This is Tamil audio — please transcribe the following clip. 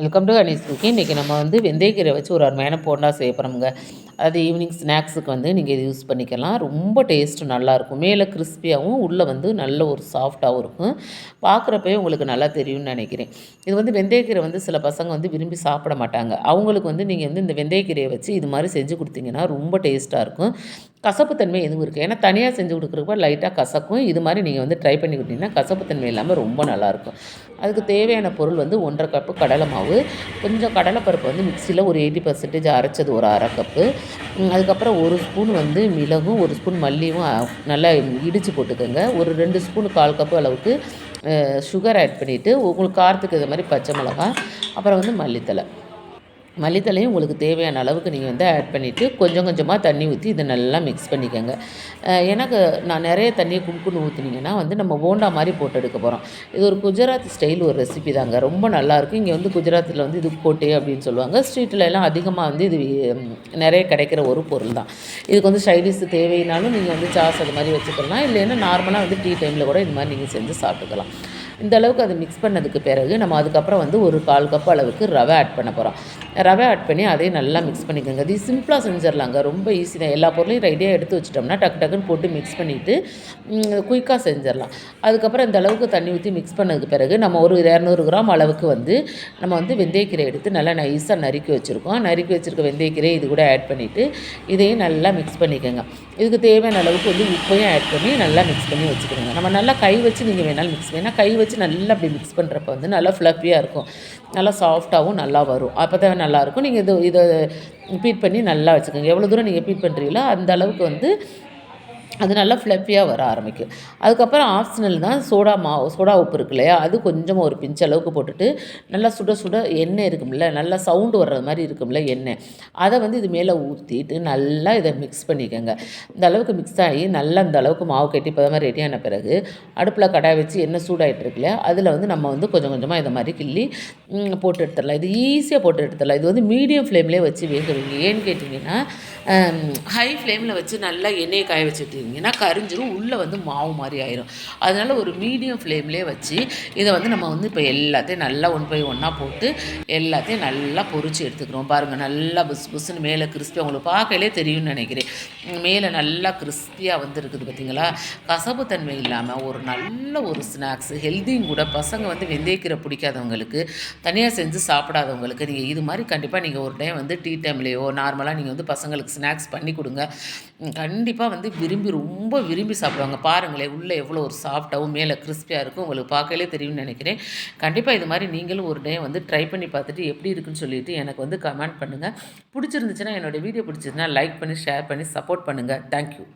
வெல்கம் டு அனிஸ் குக்கி இன்றைக்கி நம்ம வந்து வெந்தயக்கீரை வச்சு ஒரு அருமையான போண்டா செய்ய போகிறோமுங்க அது ஈவினிங் ஸ்நாக்ஸுக்கு வந்து நீங்கள் இது யூஸ் பண்ணிக்கலாம். ரொம்ப டேஸ்ட்டு நல்லாயிருக்கும். மேலே கிறிஸ்பியாகவும் உள்ளே வந்து நல்ல ஒரு சாஃப்டாகவும் இருக்கும். பார்க்குறப்பே உங்களுக்கு நல்லா தெரியும்னு நினைக்கிறேன். இது வந்து வெந்தயக்கீரை வந்து சில பசங்க வந்து விரும்பி சாப்பிட மாட்டாங்க. அவங்களுக்கு வந்து நீங்கள் வந்து இந்த வெந்தயக்கீரையை வச்சு இது மாதிரி செஞ்சு கொடுத்தீங்கன்னா ரொம்ப டேஸ்ட்டாக இருக்கும். கசப்புத்தன்மை எதுவும் இருக்குது ஏன்னா தனியாக செஞ்சு கொடுக்குறப்ப லைட்டாக கசக்கும். இது மாதிரி நீங்கள் வந்து ட்ரை பண்ணி கொடுத்தீங்கன்னா கசப்புத்தன்மை இல்லாமல் ரொம்ப நல்லாயிருக்கும். அதுக்கு தேவையான பொருள் வந்து ஒன்றரை கப்பு கடலை மாவு. கொஞ்சம் கடலைப்பருப்பு வந்து மிக்சியில் ஒரு எயிட்டி பர்சன்டேஜ் அரைச்சது ஒரு அரை கப்பு அதுக்கப்புறம் ஒரு ஸ்பூன் வந்து மிளகும் ஒரு ஸ்பூன் மல்லியும் நல்லா இடித்து போட்டுக்கோங்க. ஒரு ரெண்டு ஸ்பூன் கால் கப்பு அளவுக்கு சுகர் ஆட் பண்ணிவிட்டு உங்களுக்கு காரத்துக்கு இது மாதிரி பச்சை மிளகாய் அப்புறம் வந்து மல்லித்தலை மல்லித்தலையும் உங்களுக்கு தேவையான அளவுக்கு நீங்கள் வந்து ஆட் பண்ணிவிட்டு கொஞ்சம் கொஞ்சமாக தண்ணி ஊற்றி இதை நல்லா மிக்ஸ் பண்ணிக்கோங்க. எனக்கு நான் நிறைய தண்ணியை குடுக்குன்னு ஊற்றுனீங்கன்னா வந்து நம்ம போண்டா மாதிரி போட்டு எடுக்க போகிறோம் இது ஒரு குஜராத் ஸ்டைல் ஒரு ரெசிபி தாங்க. ரொம்ப நல்லாயிருக்கும் இங்கே வந்து குஜராத்தில் வந்து இது போட்டே அப்படின்னு சொல்லுவாங்க. ஸ்ட்ரீட்டில் எல்லாம் அதிகமாக வந்து இது நிறைய கிடைக்கிற ஒரு பொருள் தான். இதுக்கு வந்து சைடிஷ் தேவைனாலும் நீங்கள் வந்து சாஸ் அது மாதிரி வச்சுக்கலாம். இல்லைன்னா நார்மலாக வந்து டீ டைமில் கூட இது மாதிரி நீங்கள் செஞ்சு சாப்பிட்டுக்கலாம். இந்த அளவுக்கு அதை மிக்ஸ் பண்ணதுக்கு பிறகு நம்ம அதுக்கப்புறம் வந்து ஒரு கால் கப் அளவுக்கு ரவை ஆட் பண்ண போகிறோம் ரவை ஆட் பண்ணி அதையும் நல்லா மிக்ஸ் பண்ணிக்கோங்க. இது சிம்பிளாக செஞ்சிடலாங்க ரொம்ப ஈஸி தான். எல்லா பொருளையும் ரெடியாக எடுத்து வச்சிட்டோம்னா டக்கு டக்குன்னு போட்டு மிக்ஸ் பண்ணிவிட்டு குயிக்காக செஞ்சிடலாம் அதுக்கப்புறம் இந்த அளவுக்கு தண்ணி ஊற்றி மிக்ஸ் பண்ணதுக்கு பிறகு நம்ம ஒரு இரநூறு கிராம் அளவுக்கு வந்து நம்ம வந்து வெந்தயக்கீரை எடுத்து நல்லா நைஸாக நறுக்கி வச்சுருக்கோம். நறுக்கி வச்சுருக்க வெந்தயக்கீரை இது கூட ஆட் பண்ணிவிட்டு இதையும் நல்லா மிக்ஸ் பண்ணிக்கோங்க. இதுக்கு தேவையான அளவுக்கு வந்து உப்பையும் ஆட் பண்ணி நல்லா மிக்ஸ் பண்ணி வச்சுக்கோங்க. நம்ம நல்லா கை வச்சு நீங்கள் வேணாலும் மிக்ஸ் பண்ணி கை வச்சு நல்லா அப்படி மிக்ஸ் பண்ணுறப்ப வந்து நல்லா ஃப்ளஃபியாக இருக்கும். நல்லா சாஃப்டாகவும் நல்லா வரும். அப்போ தான் நல்லாயிருக்கும். நீங்கள் இது இதை பீட் பண்ணி நல்லா வச்சுக்கோங்க. எவ்வளோ தூரம் நீங்கள் பீட் பண்ணுறீங்களோ அந்த அளவுக்கு வந்து அது நல்லா ஃப்ளப்பியாக வர ஆரம்பிக்கும். அதுக்கப்புறம் ஆப்ஷனல் தான் சோடா மாவு சோடா உப்பு இருக்கு இல்லையா? அது கொஞ்சமாக ஒரு பிஞ்ச் அளவுக்கு போட்டுட்டு நல்லா சுட சுட எண்ணெய் இருக்கும்ல நல்லா சவுண்டு வர்றது மாதிரி இருக்கும்ல எண்ணெய். அதை வந்து இது மேலே ஊற்றிட்டு நல்லா இதை மிக்ஸ் பண்ணிக்கோங்க. இந்த அளவுக்கு மிக்ஸ் ஆகி நல்லா இந்த அளவுக்கு மாவு கட்டி மாதிரி ரெடியான பிறகு அடுப்பில் கடாய் வச்சு எண்ணெய் சூடாகிட்டு இருக்குல்ல அதில் வந்து நம்ம வந்து கொஞ்சம் கொஞ்சமாக இதை மாதிரி கிள்ளி போட்டு எடுத்துடலாம். இது ஈஸியாக போட்டு எடுத்துடலாம். இது வந்து மீடியம் ஃப்ளேம்லேயே வச்சு வேக வைங்க. ஏன்னு கேட்டிங்கன்னா ஹை ஃப்ளேமில் வச்சு நல்லா எண்ணெயை காய வச்சுட்டு ஏன்னா கரிஞ்சிரும் உள்ளே வந்து மாவு மாதிரி ஆயிரும். அதனால் ஒரு மீடியம் ஃப்ளேம்லேயே வச்சு இதை வந்து நம்ம வந்து இப்போ எல்லாத்தையும் நல்லா ஒன் பை ஒன்னாக போட்டு எல்லாத்தையும் நல்லா பொறிச்சு எடுத்துக்கிறோம். பாருங்கள் நல்லா புஸ் புஸ்ன்னு மேலே கிறிஸ்பியாக உங்களுக்கு பார்க்கலே தெரியும்னு நினைக்கிறேன். மேலே நல்லா கிறிஸ்பியாக வந்துருக்குது பார்த்தீங்களா? கசப்பு தன்மை இல்லாமல் ஒரு நல்ல ஒரு ஸ்நாக்ஸ் ஹெல்த்தியும் கூட பசங்க வந்து வெந்தயக்கீரை பிடிக்காதவங்களுக்கு தனியாக செஞ்சு சாப்பிடாதவங்களுக்கு நீங்கள் இது மாதிரி கண்டிப்பாக நீங்கள் ஒரு டைம் வந்து டீ டைம்லேயோ நார்மலாக நீங்கள் வந்து பசங்களுக்கு ஸ்நாக்ஸ் பண்ணி கொடுங்க. கண்டிப்பாக வந்து விரும்பி விரும்பி ரொம்ப விரும்பி சாப்பிடுவாங்க. பாருங்களேன் உள்ளே எவ்வளோ ஒரு சாஃப்டாகவும் மேலே கிறிஸ்பியாக இருக்கும். உங்களுக்கு பார்க்கலே தெரியும்னு நினைக்கிறேன். கண்டிப்பாக இது மாதிரி நீங்களும் ஒரு டே வந்து ட்ரை பண்ணி பார்த்துட்டு எப்படி இருக்குன்னு சொல்லிட்டு எனக்கு வந்து கமெண்ட் பண்ணுங்கள் பிடிச்சிருந்துச்சுன்னா என்னோடய வீடியோ பிடிச்சிருந்துச்சுன்னா லைக் பண்ணி ஷேர் பண்ணி சப்போர்ட் பண்ணுங்கள் தேங்க்யூ